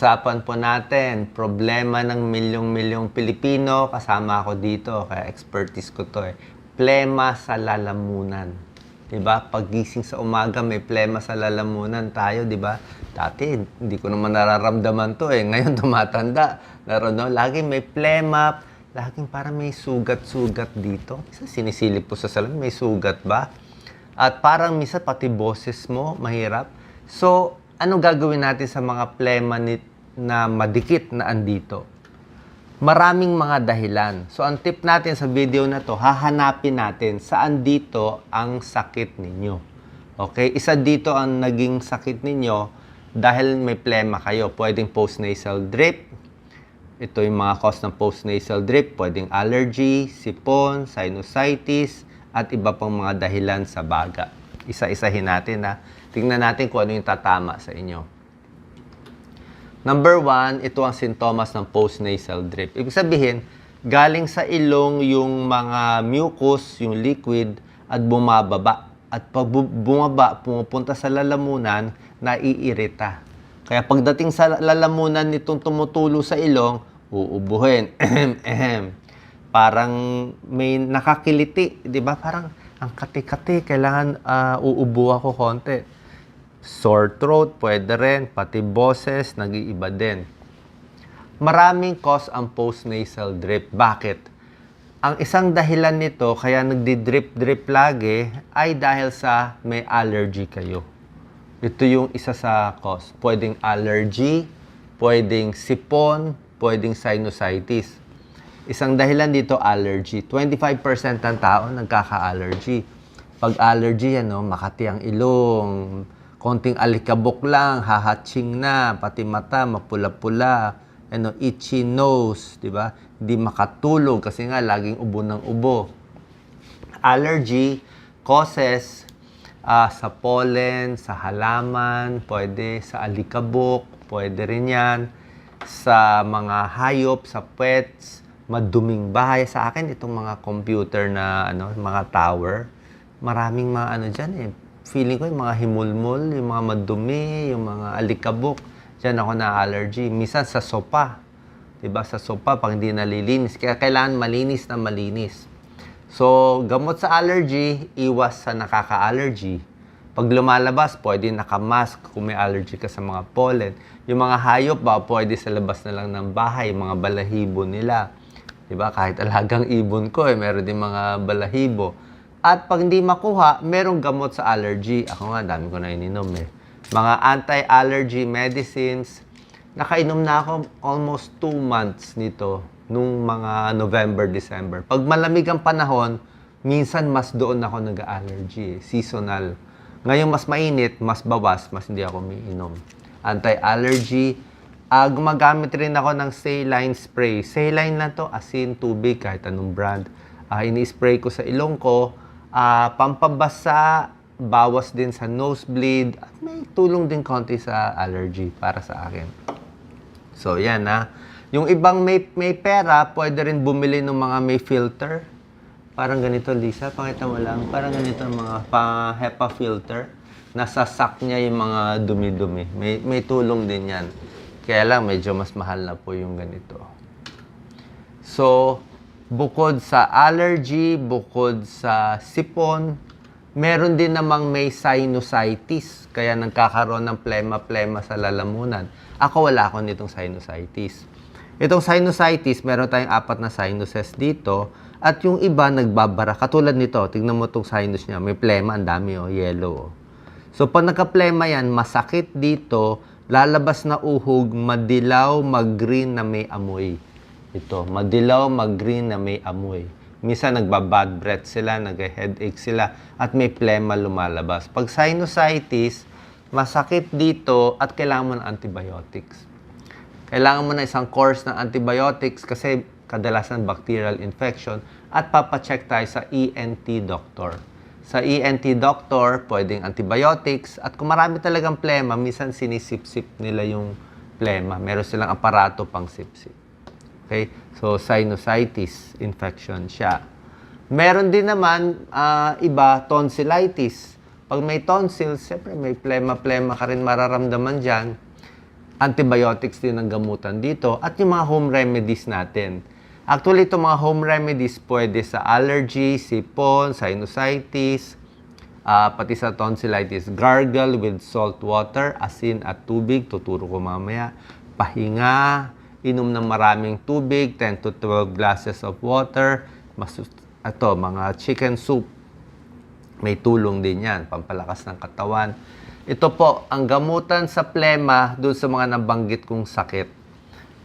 Usapan po natin, problema ng milyong-milyong Pilipino, kasama ako dito, kaya expertise ko to eh. Plema sa lalamunan. 'Di ba? Pagising sa umaga may plema sa lalamunan tayo, 'di ba? Dati hindi ko naman nararamdaman to eh. Ngayon tumatanda, naroon no, lagi may plema, laging para may sugat-sugat dito. Isa sinisilip po sa salamin, may sugat ba? At parang misa pati boses mo mahirap. So, ano gagawin natin sa mga plema ni, na madikit na andito? Maraming mga dahilan. So, ang tip natin sa video na to, hahanapin natin saan dito ang sakit ninyo. Okay? Isa dito ang naging sakit ninyo dahil may plema kayo. Pwedeng postnasal drip. Ito yung mga cause ng postnasal drip. Pwedeng allergy, sipon, sinusitis, at iba pang mga dahilan sa baga. Isa-isahin natin na tingnan natin kung ano yung tatama sa inyo. Number one, ito ang sintomas ng postnasal drip. Ibig sabihin, galing sa ilong yung mga mucus, yung liquid, at bumababa. At pag bu- bumaba, pumupunta sa lalamunan, naiirita. Kaya pagdating sa lalamunan nitong tumutulo sa ilong, uubuhin. Ehem, ehem. Parang may nakakiliti, di ba? Parang ang kati-kati, kailangan ah, uubo ako konti. Sore throat, pwede rin. Pati boses, nag-iiba din. Maraming cause ang postnasal drip. Bakit? Ang isang dahilan nito, kaya nagdi-drip-drip lagi, ay dahil sa may allergy kayo. Ito yung isa sa cause. Pwedeng allergy, pwedeng sipon, pwedeng sinusitis. Isang dahilan dito, allergy. 25% ng tao nagkaka-allergy. Pag allergy, ano, makati ang ilong, konting alikabok lang, hahatching na, pati mata, mapula-pula, ano, itchy nose, di ba? Hindi makatulog kasi nga laging ubo ng ubo. Allergy causes ah, sa pollen, sa halaman, pwede sa alikabok, pwede rin yan, sa mga hayop, sa pets, maduming bahay. Sa akin, itong mga computer na, ano, mga tower, maraming mga ano dyan eh. Feeling ko yung mga himulmul, yung mga madumi, yung mga alikabok. Diyan ako na allergy. Minsan sa sopa. 'Di ba Sa sopa, pag hindi nalilinis. Kaya kailangan malinis na malinis. So, gamot sa allergy, iwas sa nakaka-allergy. Pag lumalabas, pwede nakamask kung may allergy ka sa mga pollen. Yung mga hayop ba, pwede sa labas na lang ng bahay, mga balahibo nila. 'Di ba Kahit alagang ibon ko, eh, meron din mga balahibo. At pag hindi makuha, merong gamot sa allergy. Ako nga, dami ko na ininom eh. Mga anti-allergy medicines. Nakainom na ako almost 2 months nito nung mga November, December. Pag malamig ang panahon, minsan mas doon ako nag-allergy. eh. Seasonal. Ngayon mas mainit, mas bawas, mas hindi ako umiinom. Anti-allergy. Ah, gumagamit rin ako ng saline spray. Saline lang to, asin, tubig, kahit anong brand. Ah, ini-spray ko sa ilong ko. Ah, pampabasa, bawas din sa nosebleed, at may tulong din konti sa allergy para sa akin. So, yan ha. Yung ibang may, may pera, pwede rin bumili ng mga may filter. Parang ganito, Lisa. Pakita mo lang. Parang ganito ang mga pa HEPA filter. Nasasak niya yung mga dumi-dumi. May, may tulong din yan. Kaya lang, medyo mas mahal na po yung ganito. So, bukod sa allergy, bukod sa sipon, meron din namang may sinusitis. Kaya nagkakaroon ng plema-plema sa lalamunan. Ako wala ako nitong sinusitis. Itong sinusitis, meron tayong apat na sinuses dito. At yung iba nagbabara. Katulad nito, tignan mo itong sinus niya. May plema, ang dami oh, yellow. Oh. So pag nagka-plema yan, masakit dito, lalabas na uhog, madilaw, mag-green na may amoy. Ito, madilaw, mag-green na may amoy. Minsan nagbabad breath sila, nag-headache sila, at may plema lumalabas. Pag sinusitis, masakit dito at kailangan mo ng antibiotics. Kailangan mo na isang course ng antibiotics kasi kadalasan bacterial infection at papacheck tayo sa ENT doctor. Sa ENT doctor, pwedeng antibiotics at kung marami talagang plema, minsan sinisip-sip nila yung plema. Meron silang aparato pang sip-sip. Okay? So, sinusitis infection siya. Meron din naman ah, iba, tonsillitis. Pag may tonsils, siyempre may plema-plema ka rin mararamdaman dyan. antibiotics din ang gamutan dito at yung mga home remedies natin. Actually, itong mga home remedies pwede sa allergy, sipon, sinusitis, ah, pati sa tonsillitis. Gargle with salt water, asin at tubig. Tuturo ko mamaya. Pahinga, inom ng maraming tubig, 10 to 12 glasses of water. Mas, ito, mga chicken soup. May tulong din yan, pampalakas ng katawan. Ito po, ang gamutan sa plema dun sa mga nabanggit kong sakit.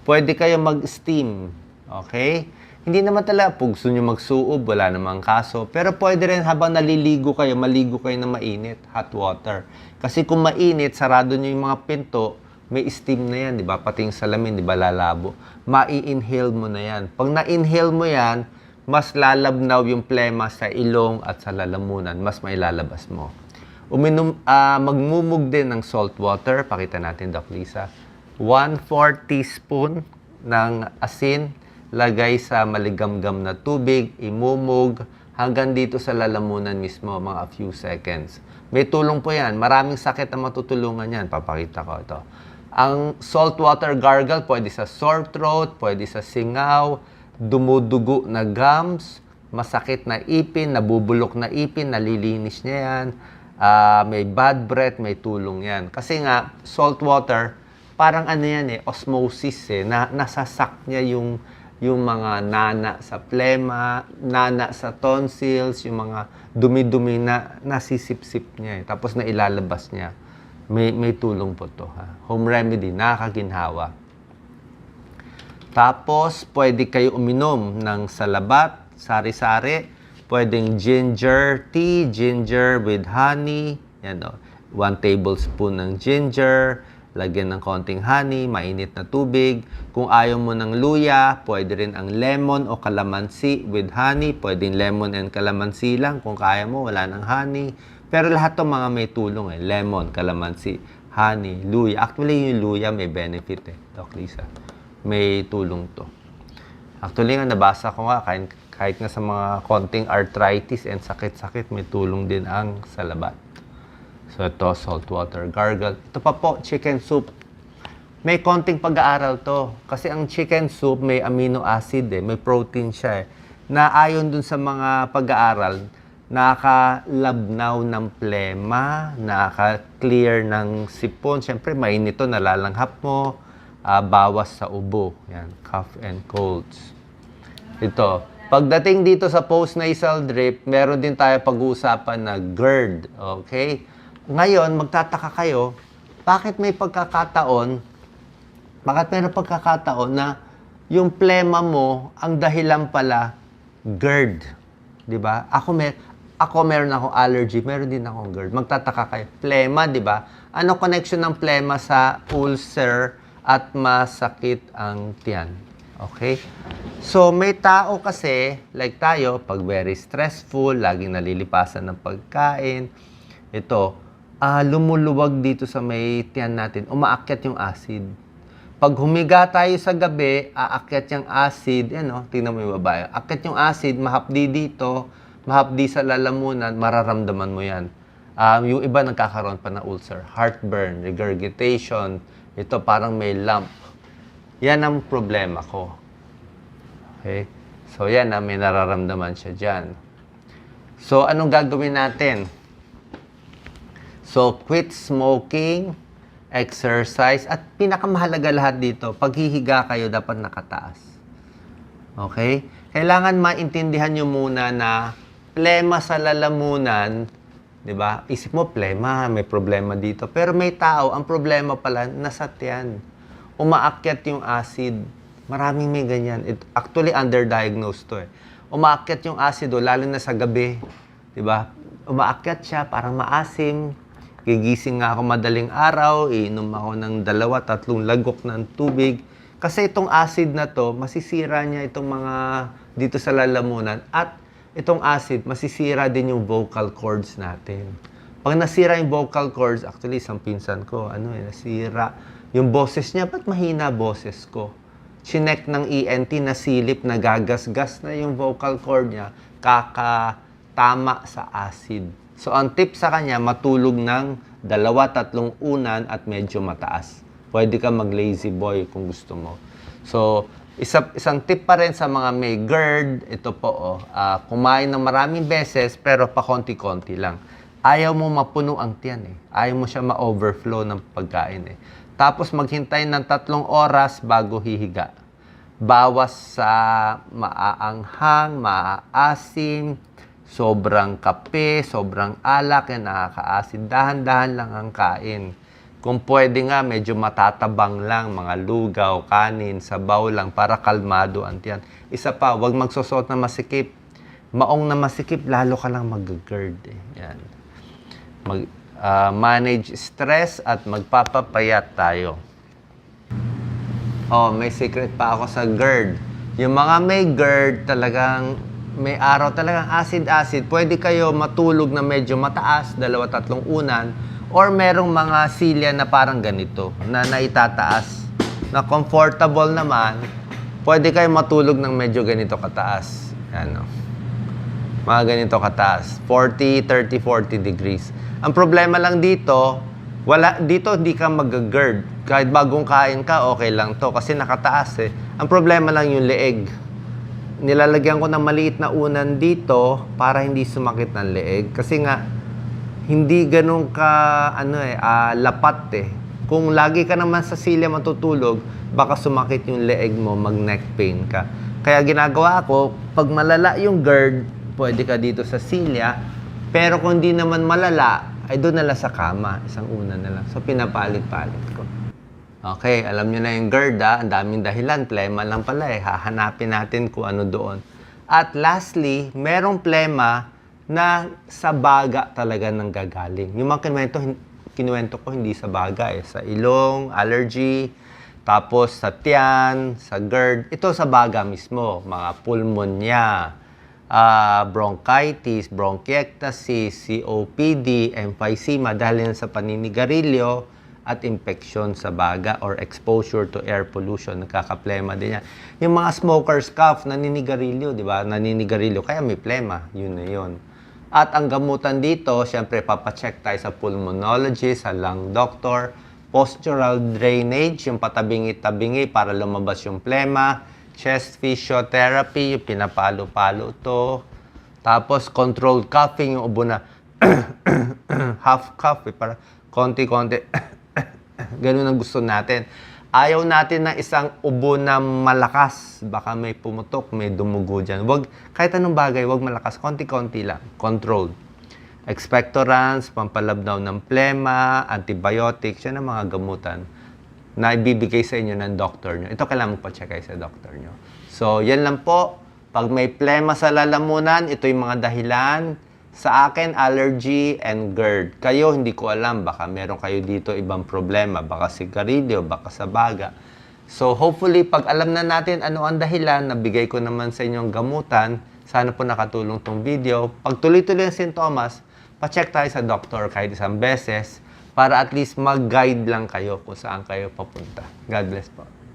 Pwede kayo mag-steam. Okay? Hindi naman talaga, kung gusto nyo magsuob, wala namang kaso. Pero pwede rin habang naliligo kayo, maligo kayo ng mainit, hot water. Kasi kung mainit, sarado nyo yung mga pinto, may steam na yan, di ba? Pati yung salamin, di ba, lalabo. Ma-inhale mo na yan. Pag na-inhale mo yan, mas lalabnaw yung plema sa ilong at sa lalamunan. Mas mailalabas mo. Uminom, ah, magmumug din ng salt water. Pakita natin, Doc Lisa. 1/4 teaspoon ng asin. Lagay sa maligamgam na tubig. Imumog hanggang dito sa lalamunan mismo, mga few seconds. May tulong po yan. Maraming sakit ang matutulungan yan. Papakita ko ito. Ang salt water gargle, pwede sa sore throat, pwede sa singaw, dumudugo na gums, masakit na ipin, nabubulok na ipin, nalilinis niya yan. Ah, may bad breath, may tulong yan. Kasi nga, salt water, parang ano yan eh, osmosis eh, na, nasasak niya yung, yung mga nana sa plema, nana sa tonsils, yung mga dumi-dumi na nasisip-sip niya eh. Tapos na ilalabas niya. May, may tulong po to ha. Home remedy, nakakaginhawa. Tapos, pwede kayo uminom ng salabat, sari-sari. Pwedeng ginger tea, ginger with honey. Yan o. One tablespoon ng ginger. Lagyan ng konting honey, mainit na tubig. Kung ayaw mo ng luya, pwede rin ang lemon o calamansi with honey. Pwedeng lemon and calamansi lang. Kung kaya mo, wala ng honey. Pero lahat to mga may tulong eh. Lemon, calamansi, honey, luya. Actually, yung luya may benefit eh, Doc Lisa may tulong to. Actually nga, nabasa ko nga, kahit, kahit nga sa mga konting arthritis and sakit-sakit, may tulong din ang salabat. So ito, saltwater gargle. Ito pa po, chicken soup. May konting pag-aaral to. Kasi ang chicken soup may amino acid eh, may protein siya eh. Na ayon dun sa mga pag-aaral, nakakalabnaw ng plema, nakaka-clear ng sipon. Siyempre, mainit to, nalalanghap mo, ah, bawas sa ubo. Yan, cough and colds. Ito, pagdating dito sa postnasal drip, meron din tayo pag-uusapan na GERD. Okay? Ngayon, magtataka kayo, bakit may pagkakataon, bakit meron pagkakataon na yung plema mo, ang dahilan pala, GERD. Ba? Ako, mer ako meron akong allergy, meron din akong GERD. Magtataka kayo, plema, di ba? Ano connection ng plema sa ulcer at masakit ang tiyan? Okay? So, may tao kasi, like tayo, pag very stressful, laging nalilipasan ng pagkain, ito, ah lumuluwag dito sa may tiyan natin, umaakyat yung acid. Pag humiga tayo sa gabi, aakyat yung acid, yan o, tingnan mo yung babae. Akyat yung acid, mahapdi dito, mahapdi sa lalamunan, mararamdaman mo yan. Um, yung iba nagkakaroon pa ng ulcer, heartburn, regurgitation, ito parang may lump. Yan ang problema ko. Okay? So yan na may nararamdaman siya dyan. So anong gagawin natin? So quit smoking, exercise, at pinakamahalaga lahat dito, paghihiga kayo dapat nakataas. Okay? Kailangan maintindihan nyo muna na plema sa lalamunan, di ba? Isip mo, plema, may problema dito. Pero may tao, ang problema pala, nasa tiyan. Umaakyat yung acid. Maraming may ganyan. It, actually, underdiagnosed to eh. Umaakyat yung acid, oh, lalo na sa gabi. Di ba? Umaakyat siya, parang maasim. Gigising nga ako madaling araw, iinom ako ng dalawa, tatlong lagok ng tubig. Kasi itong acid na to, masisira niya itong mga dito sa lalamunan. At itong acid, masisira din yung vocal cords natin. Pag nasira yung vocal cords, actually, isang pinsan ko, ano eh, nasira. Yung boses niya, ba't mahina boses ko? Chinek ng ENT na silip, nagagasgas na yung vocal cord niya, kakatama sa acid. So, ang tip sa kanya, matulog ng dalawa, tatlong unan at medyo mataas. Pwede ka mag-lazy boy kung gusto mo. So, isa, isang tip pa rin sa mga may GERD, ito po, oh, ah, kumain ng maraming beses pero pa konti-konti lang. Ayaw mo mapuno ang tiyan eh. Ayaw mo siya ma-overflow ng pagkain eh. Tapos maghintay ng tatlong oras bago hihiga. Bawas sa maaanghang, maaasim, sobrang kape, sobrang alak, yan nakakaasin. Dahan-dahan lang ang kain. Kung pwede nga, medyo matatabang lang, mga lugaw, kanin, sabaw lang, para kalmado ang tiyan. Isa pa, huwag magsusot na masikip. Maong na masikip, lalo ka lang mag-GERD. Eh. Yan. Mag, ah, manage stress at magpapapayat tayo. Oh, may secret pa ako sa GERD. Yung mga may GERD, talagang may araw talagang acid-acid. Pwede kayo matulog na medyo mataas, dalawa tatlong unan, or merong mga silya na parang ganito, na naitataas, na comfortable naman, pwede kayo matulog ng medyo ganito kataas. Ano? Mga ganito kataas. 40, 30, 40 degrees. Ang problema lang dito, wala, dito hindi ka mag-GERD. Kahit bagong kain ka, okay lang to. Kasi nakataas eh. Ang problema lang yung leeg. Nilalagyan ko ng maliit na unan dito para hindi sumakit ng leeg. Kasi nga, hindi ganun ka, ano eh, ah, lapat eh. Kung lagi ka naman sa silya matutulog, baka sumakit yung leeg mo, mag-neck pain ka. Kaya ginagawa ko, pag malala yung GERD, pwede ka dito sa silya. Pero kung hindi naman malala, ay doon na lang sa kama. Isang una na lang. So, pinapalit-palit ko. Okay, alam nyo na yung GERD ah. Ang daming dahilan. Plema lang pala eh. Hahanapin natin kung ano doon. At lastly, merong plema na sa baga talaga nang gagaling. Yung mga kinuwento, kinuwento ko hindi sa baga eh. Sa ilong, allergy, tapos sa tiyan, sa GERD. Ito sa baga mismo. Mga pulmonya, ah, bronchitis, bronchiectasis, COPD, emphysema dahil yan sa paninigarilyo at infection sa baga or exposure to air pollution. Nagkakaplema din yan. Yung mga smoker's cough, naninigarilyo, di ba? Naninigarilyo, kaya may plema. Yun na yun. At ang gamutan dito, syempre papacheck tayo sa pulmonologist, sa lung doctor, postural drainage, yung patabingi-tabingi para lumabas yung plema, chest physiotherapy, yung pinapalo-palo to, tapos controlled coughing, yung ubo na half cough, eh, para konti-konti. Ganun ang gusto natin. Ayaw natin ng isang ubo na malakas. Baka may pumutok, may dumugo dyan. Wag, kahit anong bagay, wag malakas. Konti-konti lang. Controlled. Expectorants, pampalabnaw ng plema, antibiotics, yan ang mga gamutan na ibibigay sa inyo ng doktor nyo. Ito kailangan magpa-check kayo sa doktor nyo. So, yan lang po. Pag may plema sa lalamunan, ito yung mga dahilan. Sa akin, allergy and GERD. Kayo, hindi ko alam. Baka meron kayo dito ibang problema. Baka sigarilyo, baka sa baga. So, hopefully, pag alam na natin ano ang dahilan, nabigay ko naman sa inyong gamutan, sana po nakatulong tong video. Pag tuloy-tuloy ang sintomas, pa-check tayo sa doktor kahit isang beses para at least mag-guide lang kayo kung saan kayo papunta. God bless po.